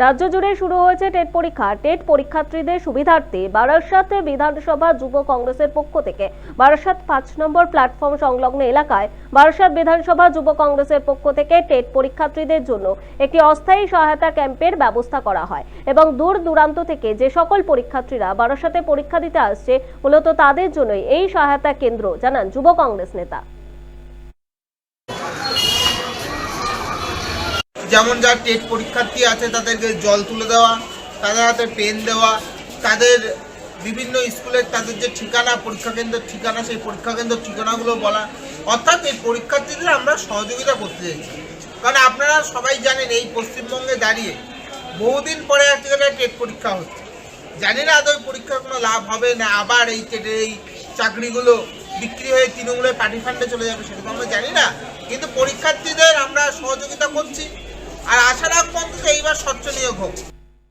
রাজ্য জুড়ে শুরু হয়েছে টেট পরীক্ষা। টেট পরীক্ষার্থীদের সুবিধার্থে বারাসাত বিধানসভা যুব কংগ্রেসের পক্ষ থেকে বারাসাত পাঁচ নম্বর প্ল্যাটফর্ম সংলগ্ন এলাকায় বারাসাত বিধানসভা যুব কংগ্রেসের পক্ষ থেকে টেট পরীক্ষার্থীদের জন্য একটি অস্থায়ী সহায়তা ক্যাম্পের ব্যবস্থা করা হয় এবং দূর দূরান্ত থেকে যে সকল পরীক্ষার্থীরা বারাসাতে পরীক্ষা দিতে আসছে, মূলত তাদের জন্যই এই সহায়তা কেন্দ্র, জানান যুব কংগ্রেস নেতা। যেমন যার টেট পরীক্ষার্থী আছে, তাদেরকে জল তুলে দেওয়া, তাদের হাতে পেন দেওয়া, তাদের বিভিন্ন স্কুলের তাদের যে ঠিকানা, পরীক্ষা কেন্দ্রের ঠিকানা, সেই পরীক্ষা কেন্দ্রের ঠিকানাগুলো বলা। অর্থাৎ এই পরীক্ষার্থীদের আমরা সহযোগিতা করতে চাইছি। কারণ আপনারা সবাই জানেন, এই পশ্চিমবঙ্গে দাঁড়িয়ে বহুদিন পরে আজকে একটা টেট পরীক্ষা হচ্ছে। জানি না আদৌ পরীক্ষার কোনো লাভ হবে না, আবার এই টেটের এই চাকরিগুলো বিক্রি হয়ে তৃণমূলের পার্টি ফান্ডে চলে যাবে, সেটা তো আমরা জানি না। কিন্তু পরীক্ষার্থীদের আমরা সহযোগিতা স্বচ্ছ নিয়োগ হোক।